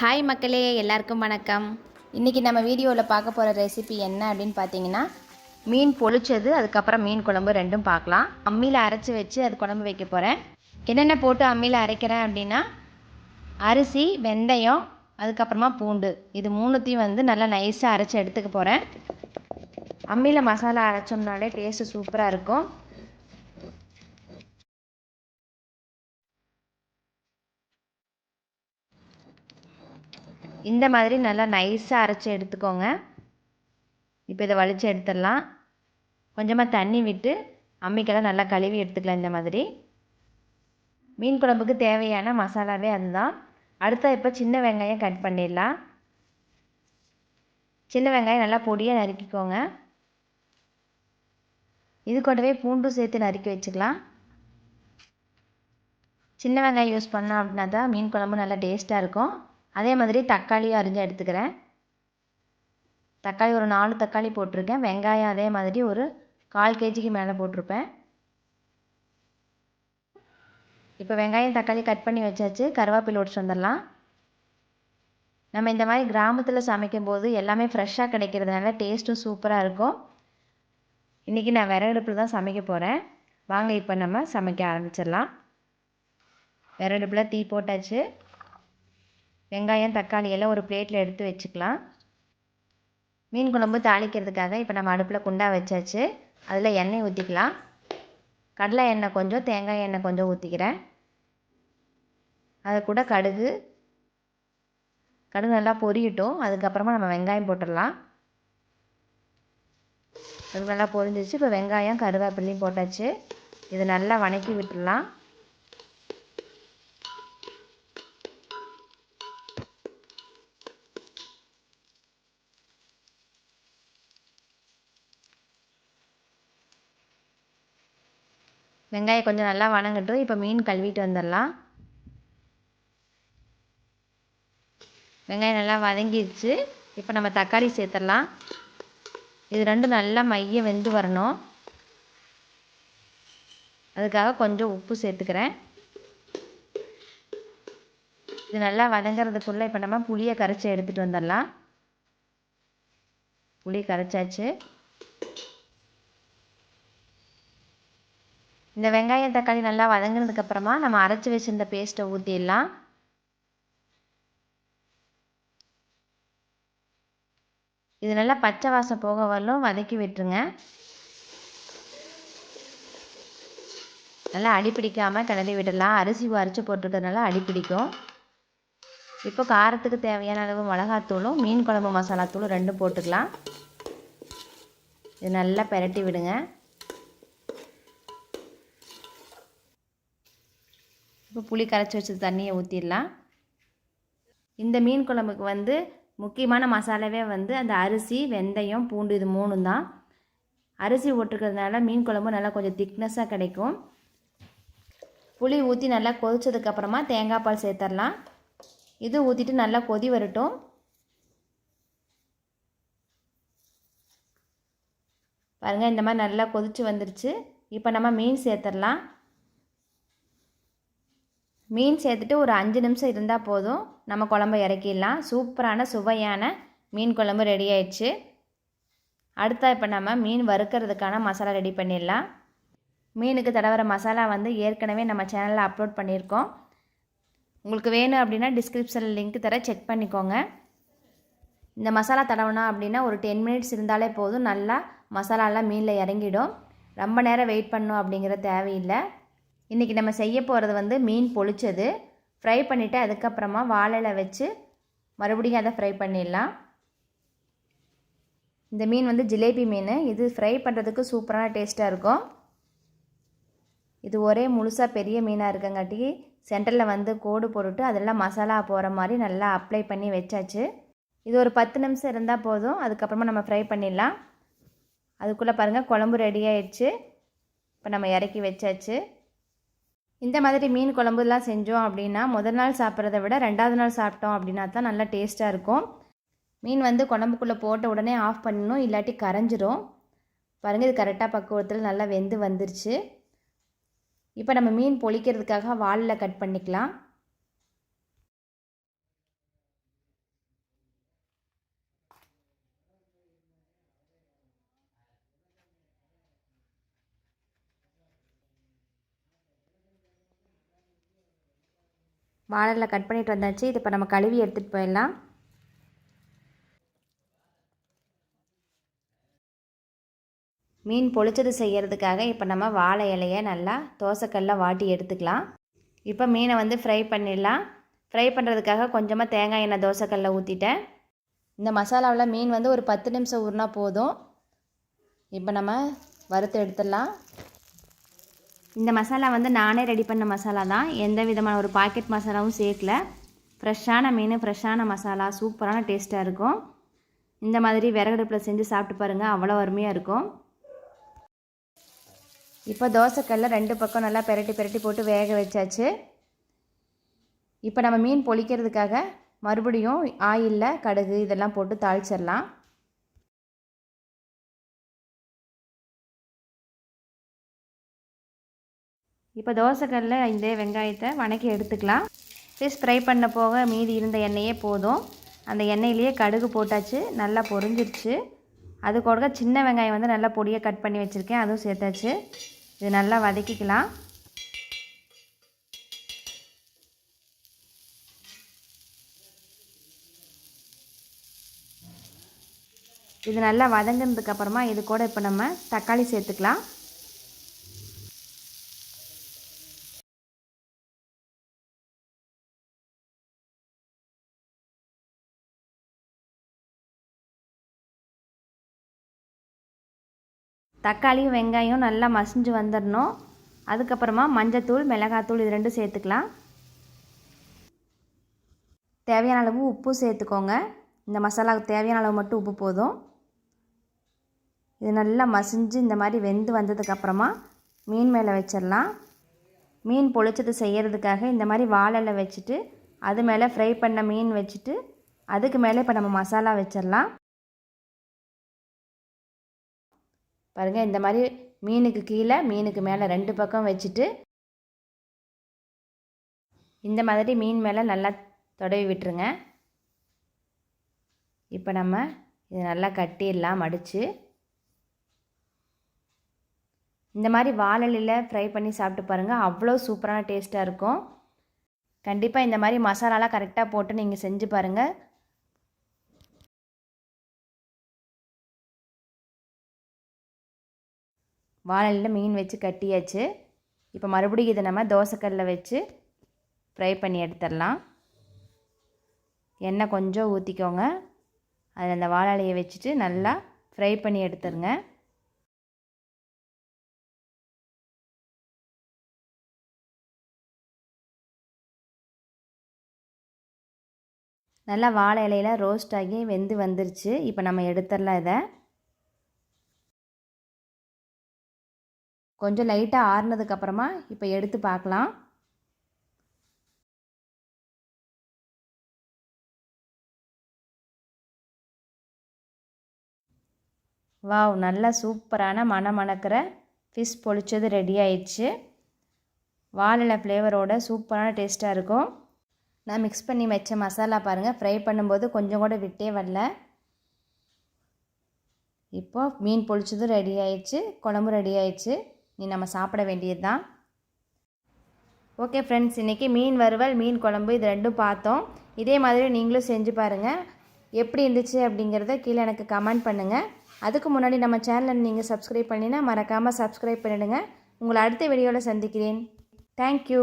Hi மக்களே எல்லாருக்கும் வணக்கம். இன்றைக்கி நம்ம வீடியோவில் பார்க்க போகிற ரெசிபி என்ன அப்படின்னு பார்த்தீங்கன்னா மீன் பொழிச்சது அதுக்கப்புறம் மீன் குழம்பு ரெண்டும் பார்க்கலாம். அம்மியில் அரைச்சி வச்சு அது குழம்பு வைக்க போகிறேன் என்னென்ன போட்டு அம்மியில் அரைக்கிறேன் அப்படின்னா அரிசி வெந்தயம் அதுக்கப்புறமா பூண்டு. இது மூணுத்தையும் வந்து நல்லா நைஸாக அரைச்சி எடுத்துக்க போகிறேன் அம்மியில் மசாலா அரைச்சோம்னாலே டேஸ்ட்டு சூப்பராக இருக்கும். இந்த மாதிரி நல்லா நைஸாக அரைச்சி எடுத்துக்கோங்க. இப்போ இதை வலித்து எடுத்துடலாம். கொஞ்சமாக தண்ணி விட்டு அம்மிக்கெல்லாம் நல்லா கழுவி எடுத்துக்கலாம் இந்த மாதிரி. மீன் குழம்புக்கு தேவையான மசாலாவே அதுதான். அடுத்த இப்போ சின்ன வெங்காயம் கட் பண்ணிடலாம். சின்ன வெங்காயம் நல்லா பொடியாக நறுக்கிக்கோங்க. இது கூடவே பூண்டும் சேர்த்து நறுக்கி வச்சுக்கலாம். சின்ன வெங்காயம் யூஸ் பண்ணோம் அப்படின்னா தான் மீன் குழம்பு நல்லா டேஸ்ட்டாக இருக்கும். அதே மாதிரி தக்காளியும் அரிஞ்சு எடுத்துக்கிறேன். தக்காளி ஒரு நாலு தக்காளி போட்டிருக்கேன். வெங்காயம் அதே மாதிரி ஒரு கால் கேஜிக்கு மேலே போட்டிருப்பேன். இப்போ வெங்காயம் தக்காளி கட் பண்ணி வச்சாச்சு. கருவேப்பிலை ஒடிச்சு வந்துடலாம். நம்ம இந்த மாதிரி கிராமத்தில் சமைக்கும் போது எல்லாமே ஃப்ரெஷ்ஷாக கிடைக்கிறதுனால டேஸ்ட்டும் சூப்பராக இருக்கும். இன்றைக்கி நான் விறகடுப்பில் தான் சமைக்க போகிறேன் வாங்க இப்போ நம்ம சமைக்க ஆரம்பிச்சிடலாம். விறகடுப்பில் தீ போட்டாச்சு. வெங்காயம் தக்காளி எல்லாம் ஒரு பிளேட்டில் எடுத்து வச்சுக்கலாம். மீன் குழம்பு தாளிக்கிறதுக்காக இப்போ நம்ம அடுப்பில் குண்டா வச்சாச்சு. அதில் எண்ணெய் ஊற்றிக்கலாம் கடலை எண்ணெய் கொஞ்சம் தேங்காய் எண்ணெய் கொஞ்சம் ஊற்றிக்கிறேன் அது கூட கடுகு. கடுகு நல்லா பொரியட்டும். அதுக்கப்புறமா நம்ம வெங்காயம் போட்டுடலாம். அது நல்லா பொரிஞ்சிச்சு இப்போ வெங்காயம் கருவேப்பிலையும் போட்டாச்சு. இது நல்லா வணக்கி விட்டுடலாம். வெங்காயம் கொஞ்சம் நல்லா வணங்கட்டும். இப்போ மீன் கழுவிட்டு வந்துடலாம். வெங்காயம் நல்லா வதங்கிடுச்சு. இப்போ நம்ம தக்காளி சேர்த்துடலாம். இது ரெண்டும் நல்லா மைய வெந்து வரணும். அதுக்காக கொஞ்சம் உப்பு சேர்த்துக்கிறேன். இது நல்லா வதங்கிறதுக்குள்ளே இப்போ நம்ம புளியை கரைச்சி எடுத்துகிட்டு வந்துடலாம். புளி கரைச்சாச்சு. இந்த வெங்காயம் தக்காளி நல்லா வதங்கினதுக்கப்புறமா நம்ம அரைச்சி வச்சுருந்த பேஸ்ட்டை ஊற்றிடலாம் இது நல்லா பச்சை வாசம் போக வரலும் வதக்கி விட்டுருங்க. நல்லா அடிப்பிடிக்காமல் கிளறி விடலாம். அரிசி அரைச்சி போட்டிருக்கிறதுனால அடிப்பிடிக்கும் இப்போ காரத்துக்கு தேவையான அளவு மிளகாத்தூளும் மீன் குழம்பு மசாலாத்தூளும் ரெண்டும் போட்டுக்கலாம். இது நல்லா பெரட்டி விடுங்க. இப்போ புளி கரைச்சி வச்ச தண்ணியை ஊற்றிடலாம் இந்த மீன் குழம்புக்கு வந்து முக்கியமான மசாலாவே வந்து அந்த அரிசி வெந்தயம் பூண்டு இது மூணும் தான். அரிசி போட்டிருக்கிறதுனால மீன் குழம்பு நல்லா கொஞ்சம் திக்னஸ்ஸாக கிடைக்கும். புளி ஊற்றி நல்லா கொதித்ததுக்கப்புறமா தேங்காய் பால் சேர்த்துடலாம் இது ஊற்றிட்டு நல்லா கொதி வரட்டும். பாருங்கள் இந்த மாதிரி நல்லா கொதித்து வந்துருச்சு. இப்போ நம்ம மீன் சேர்த்துடலாம் மீன் சேர்த்துட்டு ஒரு அஞ்சு நிமிஷம் இருந்தால் போதும். நம்ம குழம்ப இறக்கிடலாம். சூப்பரான சுவையான மீன் குழம்பு ரெடி ஆயிடுச்சு. அடுத்தா இப்போ நம்ம மீன் வறுக்கிறதுக்கான மசாலா ரெடி பண்ணிடலாம். மீனுக்கு தடவர மசாலா வந்து ஏற்கனவே நம்ம சேனலில் அப்லோட் பண்ணியிருக்கோம். உங்களுக்கு வேணும் அப்படின்னா டிஸ்கிரிப்ஷனில் லிங்க் தர செக் பண்ணிக்கோங்க. இந்த மசாலா தடவினா அப்படின்னா ஒரு டென் மினிட்ஸ் இருந்தாலே போதும். நல்லா மசாலாலாம் மீனில் இறங்கிடும். ரொம்ப நேரம் வெயிட் பண்ணணும் அப்படிங்கிற தேவையில்லை. இன்றைக்கி நம்ம செய்ய போகிறது வந்து மீன் பொளிச்சது. ஃப்ரை பண்ணிவிட்டு அதுக்கப்புறமா வாழையில் வச்சு மறுபடியும் அதை ஃப்ரை பண்ணிடலாம். இந்த மீன் வந்து ஜிலேபி மீன். இது ஃப்ரை பண்ணுறதுக்கு சூப்பரான டேஸ்ட்டாக இருக்கும். இது ஒரே முழுசாக பெரிய மீனாக இருக்கங்காட்டி சென்டரில் வந்து கோடு போட்டுட்டு அதெல்லாம் மசாலா போகிற மாதிரி நல்லா அப்ளை பண்ணி வச்சாச்சு. இது ஒரு பத்து நிமிஷம் இருந்தால் போதும். அதுக்கப்புறமா நம்ம ஃப்ரை பண்ணிடலாம். அதுக்குள்ளே பாருங்கள் குழம்பு ரெடி ஆயிடுச்சு. இப்போ நம்ம இறக்கி வச்சாச்சு. இந்த மாதிரி மீன் குழம்புலாம் செஞ்சோம் அப்படின்னா முதல் நாள் சாப்பிட்றத விட ரெண்டாவது நாள் சாப்பிட்டோம் அப்படின்னா தான் நல்லா டேஸ்ட்டாக இருக்கும். மீன் வந்து குழம்புக்குள்ளே போட்ட உடனே ஆஃப் பண்ணணும் இல்லாட்டி கரைஞ்சிரும். பாருங்கள் இது கரெக்டாக பக்குவத்தில் நல்லா வெந்து வந்துருச்சு. இப்போ நம்ம மீன் பொழிக்கிறதுக்காக வாலில் கட் பண்ணிக்கலாம். வாழலில் கட் பண்ணிட்டு வந்தாச்சு. இது இப்போ நம்ம கழுவி எடுத்துகிட்டு போயிடலாம். மீன் பொளிச்சது செய்கிறதுக்காக இப்போ நம்ம வாழை இலையை நல்லா தோசைக்கல்ல வாட்டி எடுத்துக்கலாம். இப்போ மீனை வந்து ஃப்ரை பண்ணிடலாம். ஃப்ரை பண்ணுறதுக்காக கொஞ்சமாக தேங்காய் எண்ணெய் தோசைக்கல்ல ஊற்றிட்டேன் இந்த மசாலாவில் மீன் வந்து ஒரு பத்து நிமிஷம் ஊறினா போதும். இப்போ நம்ம வறுத்து எடுத்துடலாம். இந்த மசாலா வந்து நானே ரெடி பண்ண மசாலா தான். எந்த விதமான ஒரு பாக்கெட் மசாலாவும் சேர்க்கல. ஃப்ரெஷ்ஷான மீன் ஃப்ரெஷ்ஷான மசாலா. சூப்பரான டேஸ்ட்டாக இருக்கும். இந்த மாதிரி விறகடுப்பில் செஞ்சு சாப்பிட்டு பாருங்கள் அவ்வளோ அருமையாக இருக்கும். இப்போ தோசைக்கல்ல ரெண்டு பக்கம் நல்லா பெரட்டி பெரட்டி போட்டு வேக வச்சாச்சு. இப்போ நம்ம மீன் பொழிக்கிறதுக்காக மறுபடியும் ஆயிலில் கடுகு இதெல்லாம் போட்டு தாளிச்சிடலாம். இப்போ தோசைக்கல்ல இந்த வெங்காயத்தை வணக்கி எடுத்துக்கலாம். ஃபிஷ் ஃப்ரை பண்ண போக மீதி இருந்த எண்ணெயே போதும். அந்த எண்ணெயிலேயே கடுகு போட்டாச்சு நல்லா பொரிஞ்சிருச்சு. அது கூட சின்ன வெங்காயம் வந்து நல்லா பொடியை கட் பண்ணி வச்சுருக்கேன் அதுவும் சேர்த்தாச்சு. இது நல்லா வதக்கிக்கலாம். இது நல்லா வதங்கினதுக்கப்புறமா இது கூட இப்போ நம்ம தக்காளி சேர்த்துக்கலாம். தக்காளியும் வெங்காயம் நல்லா மசிஞ்சு வந்துடணும் அதுக்கப்புறமா மஞ்சத்தூள் மிளகாத்தூள் இது ரெண்டும் சேர்த்துக்கலாம். தேவையான அளவு உப்பு சேர்த்துக்கோங்க. இந்த மசாலாவுக்கு தேவையான அளவு மட்டும் உப்பு போதும். இது நல்லா மசிஞ்சு இந்த மாதிரி வெந்து வந்ததுக்கப்புறமா மீன் மேலே வச்சிடலாம் மீன் பொளிச்சது செய்கிறதுக்காக இந்த மாதிரி வாழலை வச்சுட்டு அது மேலே ஃப்ரை பண்ண மீன் வச்சுட்டு அதுக்கு மேலே இப்போ நம்ம மசாலா வச்சிடலாம் பாருங்கள் இந்த மாதிரி மீனுக்கு கீழே மீனுக்கு மேலே ரெண்டு பக்கம் வச்சுட்டு இந்த மாதிரி மீன் மேலே நல்லா தொடவி விட்டுருங்க. இப்போ நம்ம இது நல்லா கட்டிடலாம் மடித்து இந்த மாதிரி வாழலில் ஃப்ரை பண்ணி சாப்பிட்டு பாருங்கள் அவ்வளோ சூப்பரான டேஸ்ட்டாக இருக்கும். கண்டிப்பாக இந்த மாதிரி மசாலாலாம் கரெக்டாக போட்டு நீங்கள் செஞ்சு பாருங்கள் வாழலில் மீன் வச்சு கட்டியாச்சு. இப்போ மறுபடியும் இதை நம்ம தோசைக்கல்லில் வச்சு ஃப்ரை பண்ணி எடுத்துடலாம். எண்ணெய் கொஞ்சம் ஊற்றிக்கோங்க அதில் அந்த வாழலையை வச்சுட்டு நல்லா ஃப்ரை பண்ணி எடுத்துருங்க. நல்லா வாழை இலையில் ரோஸ்ட் ஆகி வெந்து வந்துருச்சு. இப்போ நம்ம எடுத்துடலாம் இதை. கொஞ்சம் லைட்டாக ஆறுனதுக்கப்புறமா இப்போ எடுத்து பார்க்கலாம். வாவ் நல்லா சூப்பரான மணம் மணக்கிற ஃபிஷ் பொழிச்சது ரெடி ஆயிடுச்சு வாழலை ஃப்ளேவரோட சூப்பரான டேஸ்ட்டாக இருக்கும். நான் மிக்ஸ் பண்ணி வச்ச மசாலா பாருங்கள் ஃப்ரை பண்ணும்போது கொஞ்சம் கூட விட்டே வரல. இப்போது மீன் பொழிச்சதும் ரெடி ஆயிடுச்சு குழம்பு ரெடி ஆயிடுச்சு. நீ நம்ம சாப்பிட வேண்டியது தான் ஓகே ஃப்ரெண்ட்ஸ் இன்றைக்கி மீன் வறுவல் மீன் குழம்பு இது ரெண்டும் பார்த்தோம். இதே மாதிரி நீங்களும் செஞ்சு பாருங்கள் எப்படி இருந்துச்சு அப்படிங்கிறத கீழே எனக்கு கமெண்ட் பண்ணுங்கள் அதுக்கு முன்னாடி நம்ம சேனலை நீங்கள் சப்ஸ்கிரைப் பண்ணினா மறக்காமல் சப்ஸ்கிரைப் பண்ணிவிடுங்க உங்களை அடுத்த வீடியோவில் சந்திக்கிறேன். தேங்க்யூ